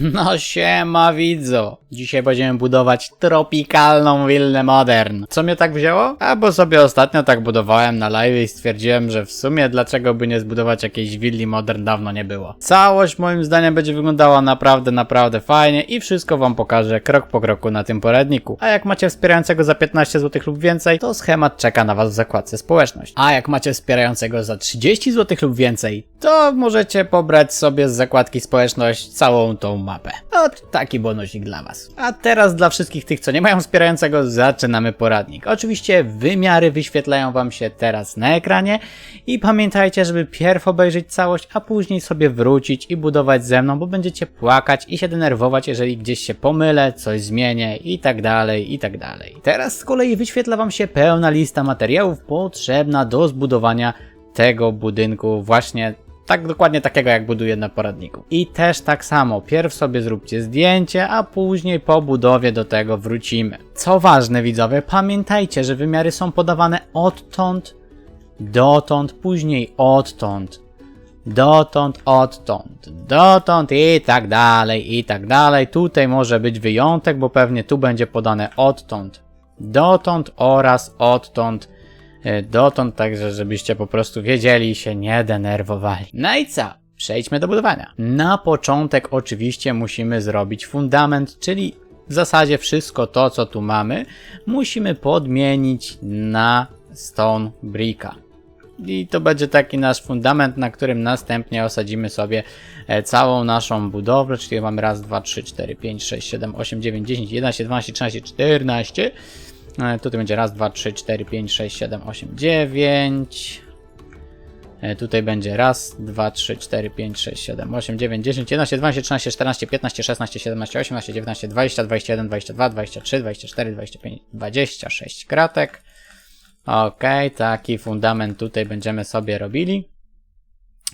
No siema widzu. Dzisiaj będziemy budować tropikalną willę modern. Co mnie tak wzięło? A bo sobie ostatnio tak budowałem na live i stwierdziłem, że w sumie dlaczego by nie zbudować jakiejś willi modern dawno nie było. Całość moim zdaniem będzie wyglądała naprawdę, naprawdę fajnie i wszystko wam pokażę krok po kroku na tym poradniku. A jak macie wspierającego za 15 zł lub więcej, to schemat czeka na was w zakładce społeczność. A jak macie wspierającego za 30 zł lub więcej, to możecie pobrać sobie z zakładki społeczność całą tą mapę. O, taki bonusik dla was. A teraz dla wszystkich tych, co nie mają wspierającego, zaczynamy poradnik. Oczywiście wymiary wyświetlają wam się teraz na ekranie i pamiętajcie, żeby pierw obejrzeć całość, a później sobie wrócić i budować ze mną, bo będziecie płakać i się denerwować, jeżeli gdzieś się pomylę, coś zmienię i tak dalej, i tak dalej. Teraz z kolei wyświetla wam się pełna lista materiałów potrzebna do zbudowania tego budynku właśnie tak dokładnie takiego jak buduję na poradniku. I też tak samo, pierw sobie zróbcie zdjęcie, a później po budowie do tego wrócimy. Co ważne widzowie, pamiętajcie, że wymiary są podawane odtąd, dotąd, później odtąd, dotąd, odtąd, dotąd i tak dalej, i tak dalej. Tutaj może być wyjątek, bo pewnie tu będzie podane odtąd, dotąd oraz odtąd, E, dotąd, także żebyście po prostu wiedzieli i się nie denerwowali. No i co? Przejdźmy do budowania. Na początek oczywiście musimy zrobić fundament, czyli w zasadzie wszystko to, co tu mamy, musimy podmienić na stone bricka. I to będzie taki nasz fundament, na którym następnie osadzimy sobie e, całą naszą budowlę, czyli mamy raz, dwa, trzy, cztery, pięć, sześć, siedem, osiem, dziewięć, dziesięć, 11, 12, 13, 14 Tutaj będzie raz, dwa, trzy, cztery, pięć, sześć, siedem, osiem, dziewięć. E, Tutaj będzie raz, dwa, trzy, cztery, pięć, sześć, siedem, osiem, dziewięć, dziesięć, jedenaście, dwanaście, trzynaście, czternaście, piętnaście, szesnaście, siedemnaście, osiemnaście, dziewiętnaście, dwadzieścia, dwadzieścia jeden, dwadzieścia dwa, dwadzieścia trzy, dwadzieścia cztery, dwadzieścia pięć, dwadzieścia sześć kratek. Okej, taki fundament tutaj będziemy sobie robili.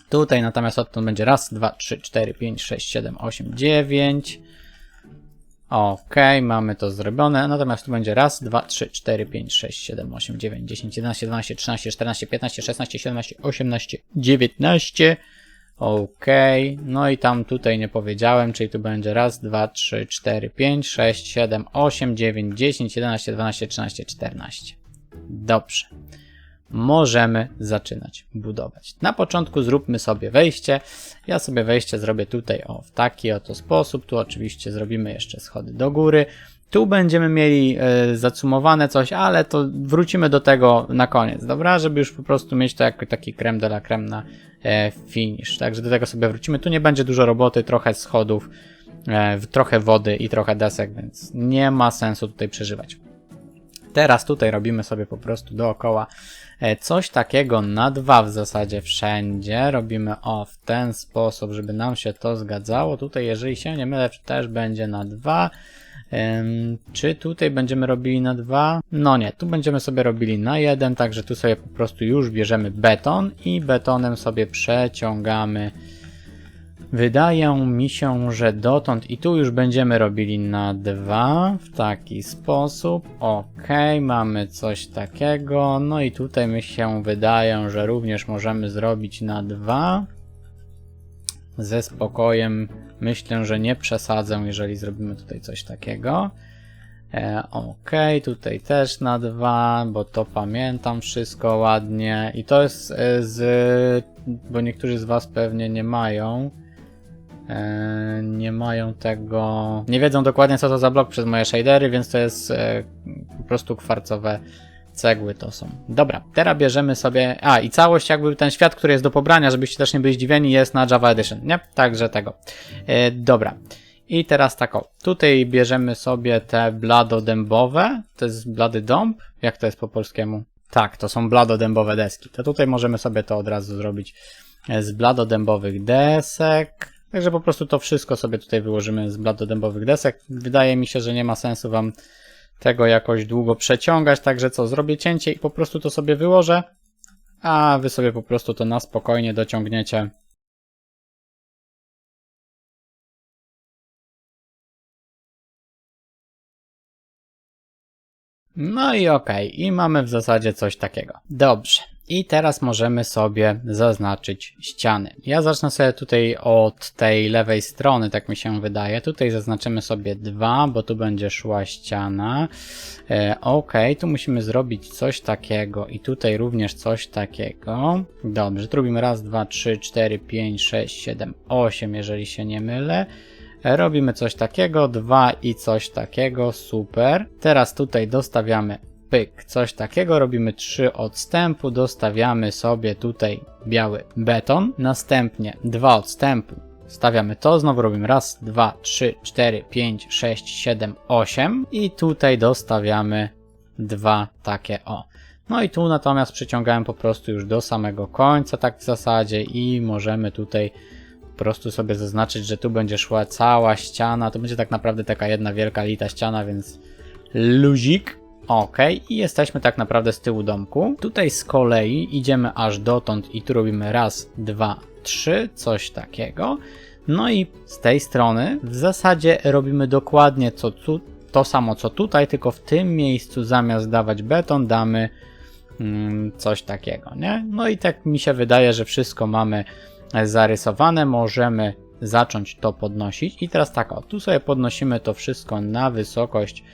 Tutaj natomiast odtąd będzie raz, dwa, trzy, cztery, pięć, sześć, siedem, osiem, dziewięć. Okej, mamy to zrobione. Natomiast tu będzie raz, dwa, trzy, cztery, pięć, sześć, siedem, osiem, dziewięć, dziesięć, jedenaście, dwanaście, trzynaście, czternaście, piętnaście, szesnaście, siedemnaście, osiemnaście, dziewiętnaście. Okej, no i tam tutaj nie powiedziałem, czyli tu będzie raz, dwa, trzy, cztery, pięć, sześć, siedem, osiem, dziewięć, dziesięć, jedenaście, dwanaście, trzynaście, czternaście. Dobrze. Możemy zaczynać budować. Na początku zróbmy sobie wejście. Ja sobie wejście zrobię tutaj o w taki oto sposób. Tu oczywiście zrobimy jeszcze schody do góry. Tu będziemy mieli e, zacumowane coś, ale to wrócimy do tego na koniec, dobra? Żeby już po prostu mieć to jako taki creme de la creme na e, finish. Także do tego sobie wrócimy. Tu nie będzie dużo roboty, trochę schodów, e, trochę wody i trochę desek, więc nie ma sensu tutaj przeżywać. Teraz tutaj robimy sobie po prostu dookoła coś takiego na dwa w zasadzie wszędzie. Robimy o w ten sposób, żeby nam się to zgadzało. Tutaj, jeżeli się nie mylę, też będzie na dwa. Czy tutaj będziemy robili na dwa? No nie, tu będziemy sobie robili na jeden, także tu sobie po prostu już bierzemy beton i betonem sobie przeciągamy Wydaje mi się, że dotąd i tu już będziemy robili na dwa w taki sposób. Ok, mamy coś takiego. No i tutaj mi się wydaje, że również możemy zrobić na dwa. Ze spokojem myślę, że nie przesadzę, jeżeli zrobimy tutaj coś takiego. E, ok, tutaj też na dwa, bo to pamiętam wszystko ładnie. I to jest e, z. Bo niektórzy z Was pewnie nie mają. E, nie mają tego. Nie wiedzą dokładnie co to za blok przez moje shadery, więc to jest e, po prostu kwarcowe cegły to są. Dobra, teraz bierzemy sobie. A i całość, jakby ten świat, który jest do pobrania, żebyście też nie byli zdziwieni, jest na Java Edition, nie? Także tego. E, dobra. I teraz tak o. Tutaj bierzemy sobie te bladodębowe. To jest blady dąb? Jak to jest po polskiemu? Tak, to są bladodębowe deski. To tutaj możemy sobie to od razu zrobić z bladodębowych desek. Także po prostu to wszystko sobie tutaj wyłożymy z bladodębowych desek. Wydaje mi się, że nie ma sensu Wam tego jakoś długo przeciągać, także co, zrobię cięcie i po prostu to sobie wyłożę, a Wy sobie po prostu to na spokojnie dociągniecie. No i okej, i mamy w zasadzie coś takiego. Dobrze. I teraz możemy sobie zaznaczyć ściany. Ja zacznę sobie tutaj od tej lewej strony, tak mi się wydaje. Tutaj zaznaczymy sobie dwa, bo tu będzie szła ściana. E, ok, tu musimy zrobić coś takiego i tutaj również coś takiego. Dobrze, tu robimy raz, dwa, trzy, cztery, pięć, sześć, siedem, osiem, jeżeli się nie mylę. E, Robimy coś takiego, dwa i coś takiego, super. Teraz tutaj dostawiamy pyk, coś takiego, robimy trzy odstępu, dostawiamy sobie tutaj biały beton, następnie dwa odstępu, stawiamy to, znowu robimy raz, dwa, trzy, cztery, pięć, sześć, siedem, osiem i tutaj dostawiamy dwa takie o. No i tu natomiast przyciągałem po prostu już do samego końca, tak w zasadzie i możemy tutaj po prostu sobie zaznaczyć, że tu będzie szła cała ściana, to będzie tak naprawdę taka jedna wielka lita ściana, więc luzik. Ok, i jesteśmy tak naprawdę z tyłu domku. Tutaj z kolei idziemy aż dotąd i tu robimy raz, dwa, trzy, coś takiego. No i z tej strony w zasadzie robimy dokładnie co tu, to samo co tutaj, tylko w tym miejscu zamiast dawać beton damy mm, coś takiego, nie? No i tak mi się wydaje, że wszystko mamy zarysowane, możemy zacząć to podnosić. I teraz tak, o, tu sobie podnosimy to wszystko na wysokość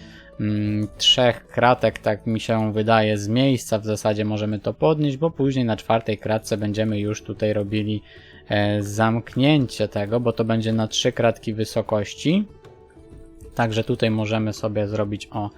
trzech kratek, tak mi się wydaje, z miejsca w zasadzie możemy to podnieść, bo później na czwartej kratce będziemy już tutaj robili e, zamknięcie tego, bo to będzie na trzy kratki wysokości. Także tutaj możemy sobie zrobić o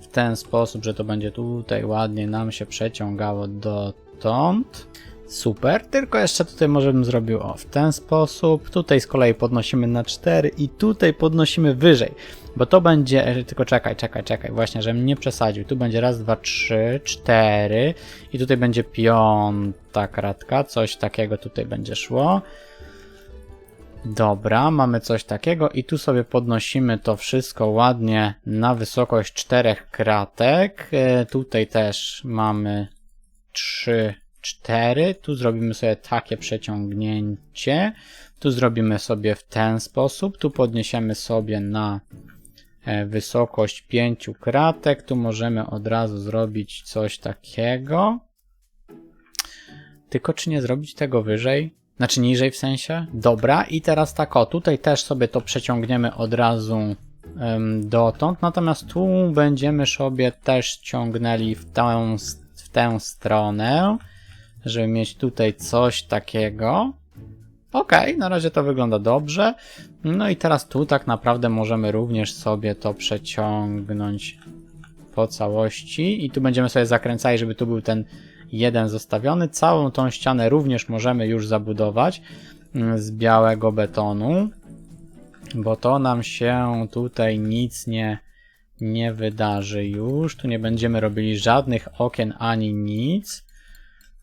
w ten sposób, że to będzie tutaj ładnie nam się przeciągało dotąd. Super, tylko jeszcze tutaj może bym zrobił o w ten sposób. Tutaj z kolei podnosimy na 4 i tutaj podnosimy wyżej, bo to będzie, e, tylko czekaj, czekaj, czekaj, właśnie, żebym nie przesadził. Tu będzie raz, dwa, trzy, cztery i tutaj będzie piąta kratka, coś takiego tutaj będzie szło. Dobra, mamy coś takiego i tu sobie podnosimy to wszystko ładnie na wysokość czterech kratek. E, tutaj też mamy trzy 4. Tu zrobimy sobie takie przeciągnięcie. Tu zrobimy sobie w ten sposób. Tu podniesiemy sobie na e, wysokość 5 kratek. Tu możemy od razu zrobić coś takiego. Tylko czy nie zrobić tego wyżej? Znaczy niżej w sensie? Dobra, i teraz tak o, tutaj też sobie to przeciągniemy od razu um, dotąd, natomiast tu będziemy sobie też ciągnęli w tę, w tę stronę żeby mieć tutaj coś takiego. Ok, na razie to wygląda dobrze. No i teraz tu tak naprawdę możemy również sobie to przeciągnąć po całości i tu będziemy sobie zakręcali, żeby tu był ten jeden zostawiony. Całą tą ścianę również możemy już zabudować mm, z białego betonu, bo to nam się tutaj nic nie, nie wydarzy już. Tu nie będziemy robili żadnych okien ani nic.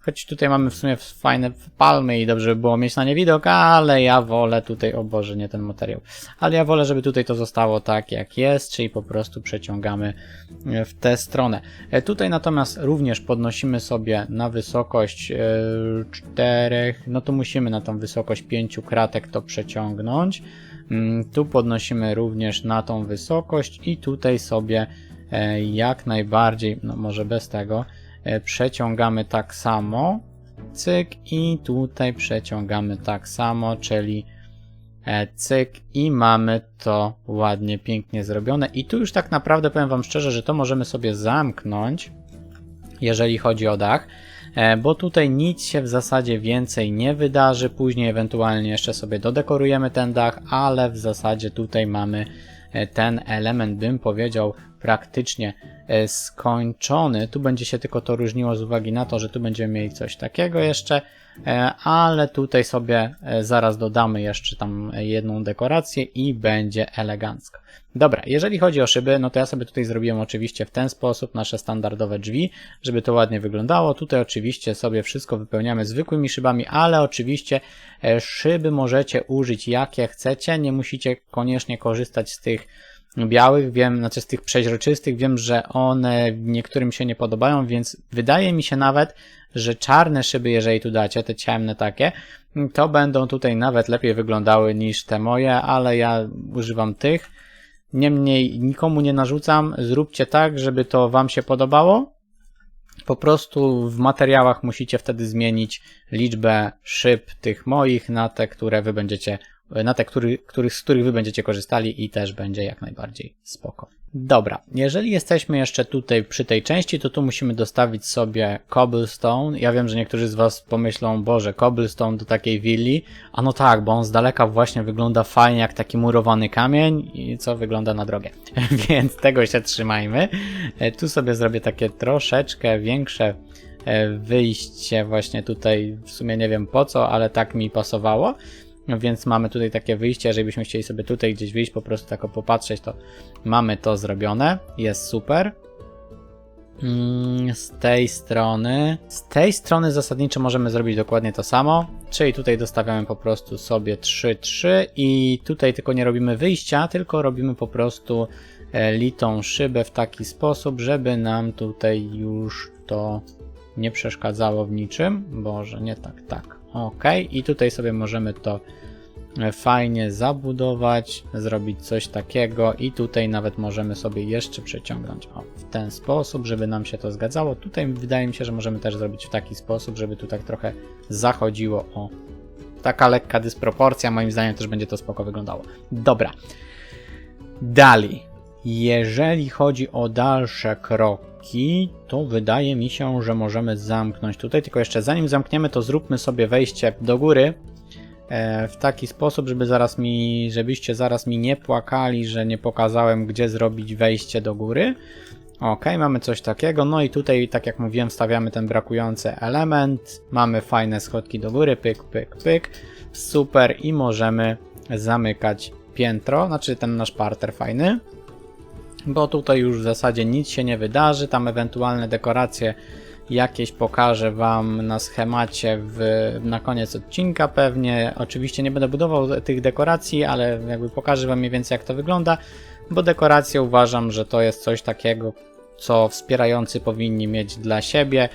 Choć tutaj mamy w sumie fajne palmy i dobrze by było mieć na nie widok, ale ja wolę tutaj, o Boże, nie ten materiał. Ale ja wolę, żeby tutaj to zostało tak jak jest, czyli po prostu przeciągamy e, w tę stronę. E, tutaj natomiast również podnosimy sobie na wysokość 4, e, no to musimy na tą wysokość 5 kratek to przeciągnąć. Mm, tu podnosimy również na tą wysokość i tutaj sobie jak najbardziej, no może bez tego, przeciągamy tak samo, cyk i tutaj przeciągamy tak samo, czyli e, cyk i mamy to ładnie, pięknie zrobione. I tu już tak naprawdę powiem Wam szczerze, że to możemy sobie zamknąć, jeżeli chodzi o dach, e, bo tutaj nic się w zasadzie więcej nie wydarzy, później ewentualnie jeszcze sobie dodekorujemy ten dach, ale w zasadzie tutaj mamy ten element, bym powiedział, praktycznie e, skończony. Tu będzie się tylko to różniło z uwagi na to, że tu będziemy mieli coś takiego jeszcze, e, ale tutaj sobie e, zaraz dodamy jeszcze tam jedną dekorację i będzie elegancko. Dobra, jeżeli chodzi o szyby, no to ja sobie tutaj zrobiłem oczywiście w ten sposób nasze standardowe drzwi, żeby to ładnie wyglądało. Tutaj oczywiście sobie wszystko wypełniamy zwykłymi szybami, ale oczywiście szyby możecie użyć jakie chcecie, nie musicie koniecznie korzystać z tych białych, wiem, znaczy z tych przeźroczystych, wiem, że one niektórym się nie podobają, więc wydaje mi się nawet, że czarne szyby, jeżeli tu dacie, te ciemne takie, to będą tutaj nawet lepiej wyglądały niż te moje, ale ja używam tych. Niemniej nikomu nie narzucam, zróbcie tak, żeby to Wam się podobało. Po prostu w materiałach musicie wtedy zmienić liczbę szyb tych moich na te, które wy będziecie, na te, który, których, z których wy będziecie korzystali i też będzie jak najbardziej spoko. Dobra, jeżeli jesteśmy jeszcze tutaj przy tej części, to tu musimy dostawić sobie cobblestone. Ja wiem, że niektórzy z was pomyślą, Boże, cobblestone do takiej willi. A no tak, bo on z daleka właśnie wygląda fajnie jak taki murowany kamień i co wygląda na drogę. Więc tego się trzymajmy. E, Tu sobie zrobię takie troszeczkę większe e, wyjście właśnie tutaj, w sumie nie wiem po co, ale tak mi pasowało. Więc mamy tutaj takie wyjście, jeżeli byśmy chcieli sobie tutaj gdzieś wyjść, po prostu tak popatrzeć, to mamy to zrobione. Jest super. Mm, Z tej strony, z tej strony zasadniczo możemy zrobić dokładnie to samo, czyli tutaj dostawiamy po prostu sobie 3, 3 i tutaj tylko nie robimy wyjścia, tylko robimy po prostu e, litą szybę w taki sposób, żeby nam tutaj już to nie przeszkadzało w niczym. Boże, nie tak, tak. Ok, i tutaj sobie możemy to e, fajnie zabudować, zrobić coś takiego i tutaj nawet możemy sobie jeszcze przeciągnąć o, w ten sposób, żeby nam się to zgadzało. Tutaj wydaje mi się, że możemy też zrobić w taki sposób, żeby tu tak trochę zachodziło o taka lekka dysproporcja, moim zdaniem też będzie to spoko wyglądało. Dobra. Dalej. Jeżeli chodzi o dalsze kroki, to wydaje mi się, że możemy zamknąć tutaj. Tylko jeszcze zanim zamkniemy, to zróbmy sobie wejście do góry e, w taki sposób, żeby zaraz mi, żebyście zaraz mi nie płakali, że nie pokazałem, gdzie zrobić wejście do góry. Ok, mamy coś takiego. No i tutaj, tak jak mówiłem, wstawiamy ten brakujący element. Mamy fajne schodki do góry, pyk, pyk, pyk. Super i możemy zamykać piętro, znaczy ten nasz parter fajny bo tutaj już w zasadzie nic się nie wydarzy, tam ewentualne dekoracje jakieś pokażę Wam na schemacie w, na koniec odcinka pewnie. Oczywiście nie będę budował tych dekoracji, ale jakby pokażę Wam mniej więcej jak to wygląda, bo dekoracje uważam, że to jest coś takiego, co wspierający powinni mieć dla siebie,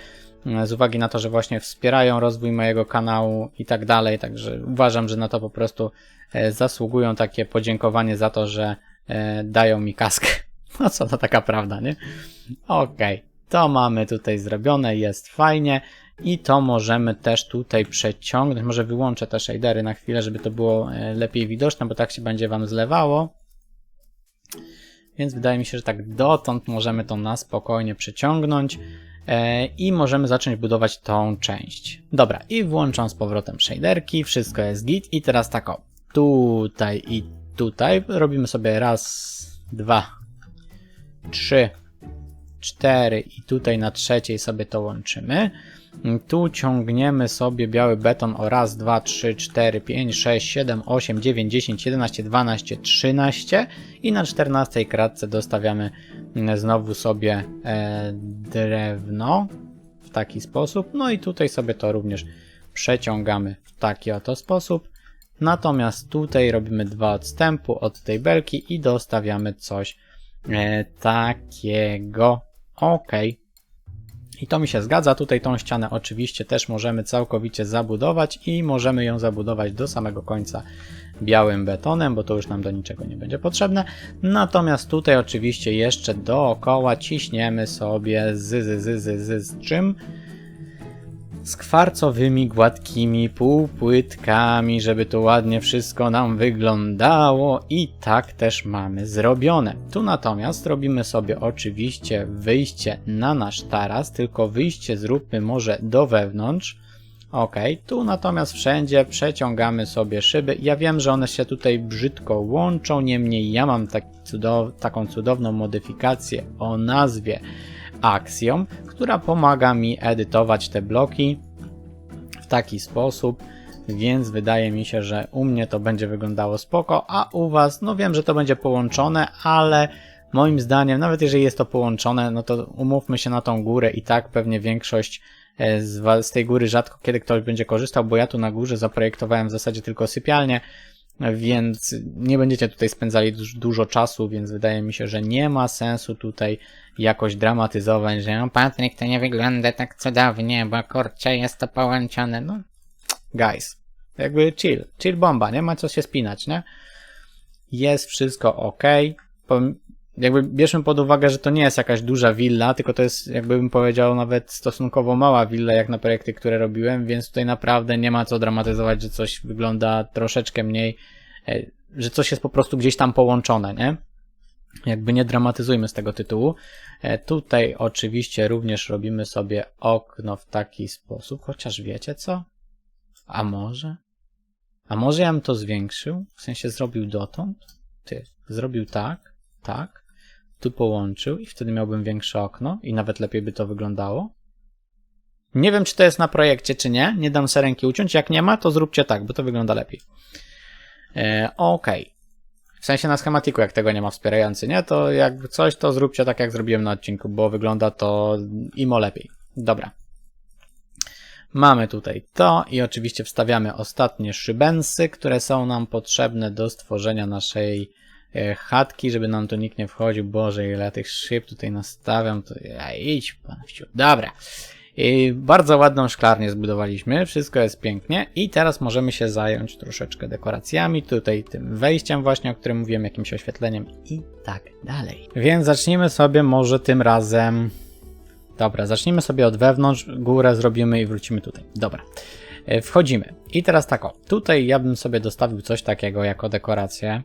z uwagi na to, że właśnie wspierają rozwój mojego kanału i tak dalej, także uważam, że na to po prostu e, zasługują takie podziękowanie za to, że e, dają mi kaskę. No co to taka prawda, nie? Okej, to mamy tutaj zrobione, jest fajnie i to możemy też tutaj przeciągnąć. Może wyłączę te shadery na chwilę, żeby to było e, lepiej widoczne, bo tak się będzie Wam zlewało. Więc wydaje mi się, że tak dotąd możemy to na spokojnie przeciągnąć e, i możemy zacząć budować tą część. Dobra, i włączam z powrotem shaderki, wszystko jest git i teraz tak o, tutaj i tutaj robimy sobie raz, dwa, trzy, cztery i tutaj na trzeciej sobie to łączymy. Tu ciągniemy sobie biały beton o raz, dwa, trzy, cztery, pięć, sześć, siedem, osiem, dziewięć, dziesięć, jedenaście, dwanaście, trzynaście i na czternastej kratce dostawiamy znowu sobie e, drewno w taki sposób. No i tutaj sobie to również przeciągamy w taki oto sposób. Natomiast tutaj robimy dwa odstępu od tej belki i dostawiamy coś e, takiego. Ok. I to mi się zgadza. Tutaj tą ścianę oczywiście też możemy całkowicie zabudować i możemy ją zabudować do samego końca białym betonem, bo to już nam do niczego nie będzie potrzebne. Natomiast tutaj oczywiście jeszcze dookoła ciśniemy sobie z, z, z, z, z, z czym? Z kwarcowymi, gładkimi półpłytkami, żeby to ładnie wszystko nam wyglądało i tak też mamy zrobione. Tu natomiast robimy sobie oczywiście wyjście na nasz taras, tylko wyjście zróbmy może do wewnątrz. Ok, tu natomiast wszędzie przeciągamy sobie szyby. Ja wiem, że one się tutaj brzydko łączą, niemniej ja mam tak cudow taką cudowną modyfikację o nazwie Axiom, która pomaga mi edytować te bloki w taki sposób, więc wydaje mi się, że u mnie to będzie wyglądało spoko, a u Was, no wiem, że to będzie połączone, ale moim zdaniem, nawet jeżeli jest to połączone, no to umówmy się na tą górę i tak pewnie większość e, z, tej góry rzadko kiedy ktoś będzie korzystał, bo ja tu na górze zaprojektowałem w zasadzie tylko sypialnię, więc nie będziecie tutaj spędzali duż, dużo czasu, więc wydaje mi się, że nie ma sensu tutaj jakoś dramatyzować, że no Patryk to nie wygląda tak cudownie, bo kurczę jest to połączone. No, guys, jakby chill, chill bomba, nie ma co się spinać, nie? Jest wszystko ok. Jakby bierzmy pod uwagę, że to nie jest jakaś duża willa, tylko to jest, jakby bym powiedział, nawet stosunkowo mała willa, jak na projekty, które robiłem, więc tutaj naprawdę nie ma co dramatyzować, że coś wygląda troszeczkę mniej, e, że coś jest po prostu gdzieś tam połączone, nie? Jakby nie dramatyzujmy z tego tytułu. E, Tutaj oczywiście również robimy sobie okno w taki sposób, chociaż wiecie co? A może? A może ja bym to zwiększył? W sensie zrobił dotąd? Ty, zrobił tak, tak, tu połączył i wtedy miałbym większe okno i nawet lepiej by to wyglądało. Nie wiem, czy to jest na projekcie, czy nie. Nie dam sobie ręki uciąć. Jak nie ma, to zróbcie tak, bo to wygląda lepiej. E, Okej. W sensie na schematiku, jak tego nie ma wspierający, nie? To jak coś, to zróbcie tak, jak zrobiłem na odcinku, bo wygląda to imo lepiej. Dobra. Mamy tutaj to i oczywiście wstawiamy ostatnie szybensy, które są nam potrzebne do stworzenia naszej chatki, żeby nam tu nikt nie wchodził. Boże, ile tych szyb tutaj nastawiam, to ja idź pan wsiu. Dobra. I bardzo ładną szklarnię zbudowaliśmy, wszystko jest pięknie i teraz możemy się zająć troszeczkę dekoracjami, tutaj tym wejściem właśnie, o którym mówiłem, jakimś oświetleniem i tak dalej. Więc zacznijmy sobie może tym razem... Dobra, zacznijmy sobie od wewnątrz, górę zrobimy i wrócimy tutaj. Dobra. E, Wchodzimy. I teraz tak o, tutaj ja bym sobie dostawił coś takiego jako dekorację.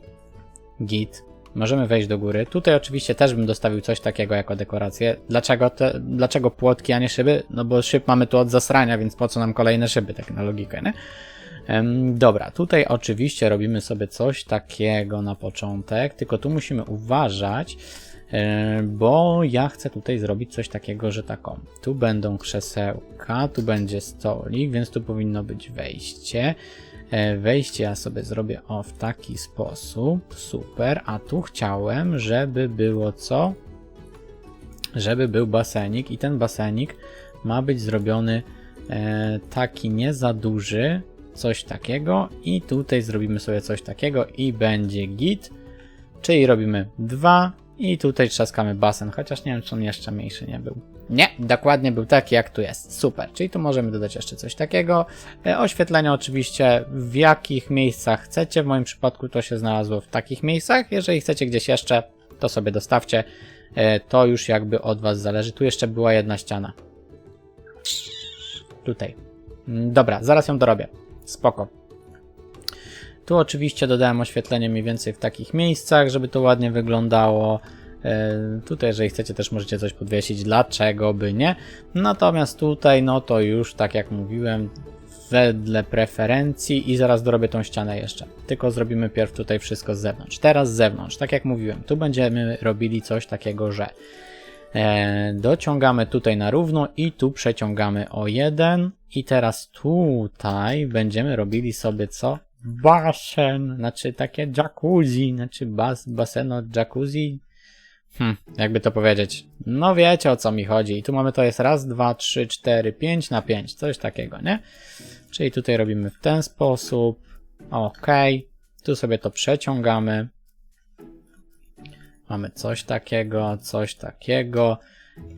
Git. Możemy wejść do góry. Tutaj oczywiście też bym dostawił coś takiego jako dekorację. Dlaczego, te, dlaczego płotki, a nie szyby? No bo szyb mamy tu od zasrania, więc po co nam kolejne szyby, tak na logikę, nie? Em, dobra, tutaj oczywiście robimy sobie coś takiego na początek, tylko tu musimy uważać, e, bo ja chcę tutaj zrobić coś takiego, że taką. Tu będą krzesełka, tu będzie stolik, więc tu powinno być wejście. E, Wejście ja sobie zrobię o w taki sposób. Super. A tu chciałem, żeby było co? Żeby był basenik i ten basenik ma być zrobiony e, taki nie za duży, coś takiego i tutaj zrobimy sobie coś takiego i będzie git, czyli robimy dwa i tutaj trzaskamy basen, chociaż nie wiem, czy on jeszcze mniejszy nie był. Nie, dokładnie był taki, jak tu jest. Super. Czyli tu możemy dodać jeszcze coś takiego. E, Oświetlenia oczywiście w jakich miejscach chcecie. W moim przypadku to się znalazło w takich miejscach. Jeżeli chcecie gdzieś jeszcze, to sobie dostawcie. E, To już jakby od Was zależy. Tu jeszcze była jedna ściana. Tutaj. Mm, Dobra, zaraz ją dorobię. Spoko. Tu oczywiście dodałem oświetlenie mniej więcej w takich miejscach, żeby to ładnie wyglądało. E, Tutaj, jeżeli chcecie, też możecie coś podwiesić, dlaczego by nie. Natomiast tutaj, no to już, tak jak mówiłem, wedle preferencji i zaraz dorobię tą ścianę jeszcze. Tylko zrobimy pierw tutaj wszystko z zewnątrz. Teraz z zewnątrz, tak jak mówiłem, tu będziemy robili coś takiego, że e, dociągamy tutaj na równo i tu przeciągamy o jeden i teraz tutaj będziemy robili sobie co? Basen, znaczy takie jacuzzi, znaczy bas, baseno jacuzzi, Hmm, jakby to powiedzieć. No wiecie o co mi chodzi. I tu mamy to jest raz, dwa, trzy, cztery, pięć na pięć. Coś takiego, nie? Czyli tutaj robimy w ten sposób. Ok. Tu sobie to przeciągamy. Mamy coś takiego, coś takiego.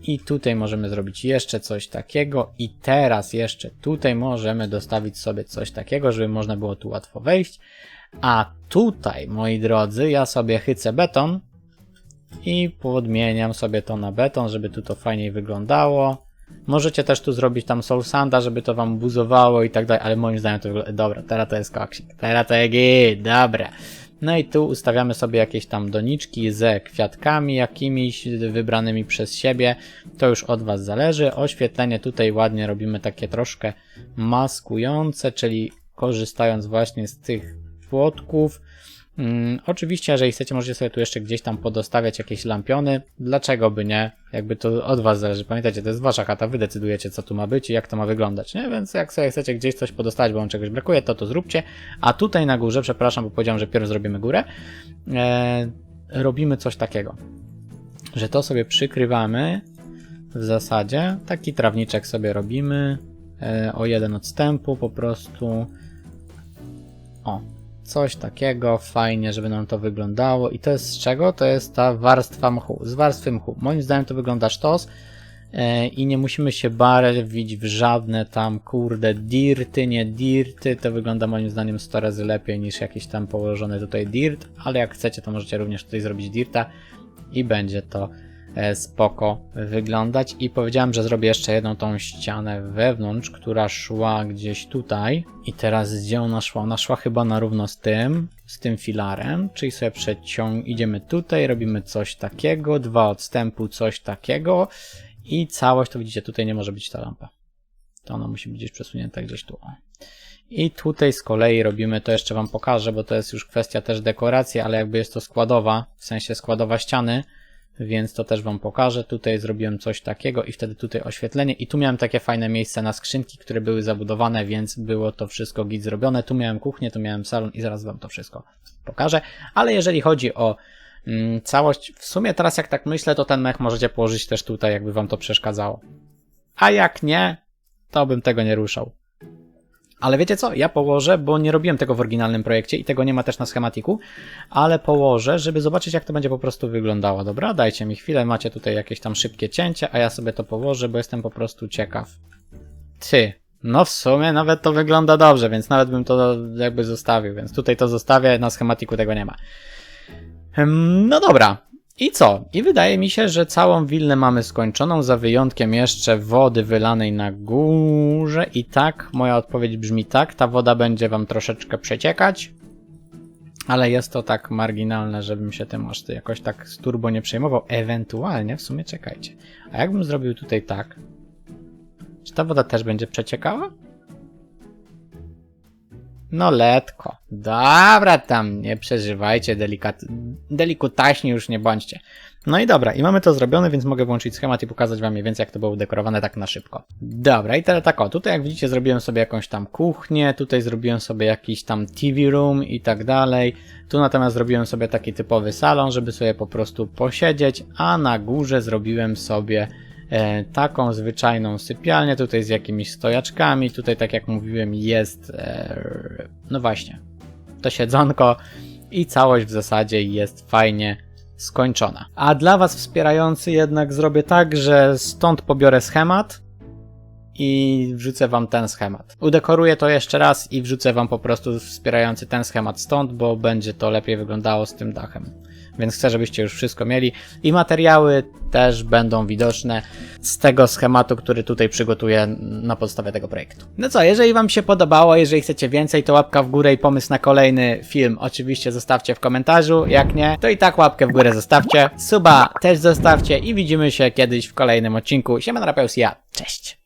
I tutaj możemy zrobić jeszcze coś takiego. I teraz jeszcze tutaj możemy dostawić sobie coś takiego, żeby można było tu łatwo wejść. A tutaj, moi drodzy, ja sobie chycę beton i podmieniam sobie to na beton, żeby tu to fajniej wyglądało. Możecie też tu zrobić tam soul sanda, żeby to wam buzowało i tak dalej, ale moim zdaniem to wygląda... Dobra, teraz to jest koksik. Teraz to jest dobra. No i tu ustawiamy sobie jakieś tam doniczki ze kwiatkami jakimiś wybranymi przez siebie. To już od was zależy. Oświetlenie tutaj ładnie robimy takie troszkę maskujące, czyli korzystając właśnie z tych płotków. Mm, oczywiście, jeżeli chcecie, możecie sobie tu jeszcze gdzieś tam podostawiać jakieś lampiony. Dlaczego by nie? Jakby to od was zależy. Pamiętajcie, to jest wasza chata, wy decydujecie, co tu ma być i jak to ma wyglądać, nie? Więc jak sobie chcecie gdzieś coś podostawić, bo wam czegoś brakuje, to to zróbcie. A tutaj na górze, przepraszam, bo powiedziałem, że pierw zrobimy górę, e, robimy coś takiego, że to sobie przykrywamy w zasadzie. Taki trawniczek sobie robimy e, o jeden odstępu po prostu. O, coś takiego, fajnie, żeby nam to wyglądało. I to jest z czego? To jest ta warstwa mchu, z warstwy mchu. Moim zdaniem to wygląda sztos e, i nie musimy się bawić w żadne tam, kurde, dirty, nie dirty. To wygląda moim zdaniem 100 razy lepiej niż jakiś tam położony tutaj dirt, ale jak chcecie, to możecie również tutaj zrobić dirta i będzie to spoko wyglądać. I powiedziałem, że zrobię jeszcze jedną tą ścianę wewnątrz, która szła gdzieś tutaj. I teraz gdzie ona szła? Ona szła chyba na równo z tym, z tym filarem, czyli sobie przeciąg, idziemy tutaj, robimy coś takiego, dwa odstępu, coś takiego i całość, to widzicie, tutaj nie może być ta lampa. To ona musi być gdzieś przesunięta gdzieś tu. I tutaj z kolei robimy, to jeszcze wam pokażę, bo to jest już kwestia też dekoracji, ale jakby jest to składowa, w sensie składowa ściany, więc to też wam pokażę. Tutaj zrobiłem coś takiego i wtedy tutaj oświetlenie i tu miałem takie fajne miejsce na skrzynki, które były zabudowane, więc było to wszystko git zrobione. Tu miałem kuchnię, tu miałem salon i zaraz wam to wszystko pokażę. Ale jeżeli chodzi o mm, całość, w sumie teraz jak tak myślę, to ten mech możecie położyć też tutaj, jakby wam to przeszkadzało. A jak nie, to bym tego nie ruszał. Ale wiecie co? Ja położę, bo nie robiłem tego w oryginalnym projekcie i tego nie ma też na schematiku, ale położę, żeby zobaczyć jak to będzie po prostu wyglądało. Dobra, dajcie mi chwilę, macie tutaj jakieś tam szybkie cięcie, a ja sobie to położę, bo jestem po prostu ciekaw. Ty, no w sumie nawet to wygląda dobrze, więc nawet bym to jakby zostawił, więc tutaj to zostawię, na schematiku tego nie ma. Ym, No dobra. I co? I wydaje mi się, że całą willę mamy skończoną, za wyjątkiem jeszcze wody wylanej na górze. I tak, moja odpowiedź brzmi tak, ta woda będzie wam troszeczkę przeciekać. Ale jest to tak marginalne, żebym się tym aż jakoś tak z turbo nie przejmował. Ewentualnie, w sumie czekajcie. A jakbym zrobił tutaj tak? Czy ta woda też będzie przeciekała? No letko. Dobra tam, nie przeżywajcie, delikat... delikutaśni już nie bądźcie. No i dobra, i mamy to zrobione, więc mogę włączyć schemat i pokazać wam mniej więcej jak to było udekorowane tak na szybko. Dobra, i teraz tak o, tutaj jak widzicie zrobiłem sobie jakąś tam kuchnię, tutaj zrobiłem sobie jakiś tam TV room i tak dalej. Tu natomiast zrobiłem sobie taki typowy salon, żeby sobie po prostu posiedzieć, a na górze zrobiłem sobie taką zwyczajną sypialnię, tutaj z jakimiś stojaczkami, tutaj tak jak mówiłem jest, e, no właśnie, to siedzonko i całość w zasadzie jest fajnie skończona. A dla Was wspierający jednak zrobię tak, że stąd pobiorę schemat i wrzucę Wam ten schemat. Udekoruję to jeszcze raz i wrzucę Wam po prostu wspierający ten schemat stąd, bo będzie to lepiej wyglądało z tym dachem. Więc chcę, żebyście już wszystko mieli i materiały też będą widoczne z tego schematu, który tutaj przygotuję na podstawie tego projektu. No co, jeżeli Wam się podobało, jeżeli chcecie więcej, to łapka w górę i pomysł na kolejny film oczywiście zostawcie w komentarzu. Jak nie, to i tak łapkę w górę zostawcie. Suba też zostawcie i widzimy się kiedyś w kolejnym odcinku. Siema na ja. Cześć!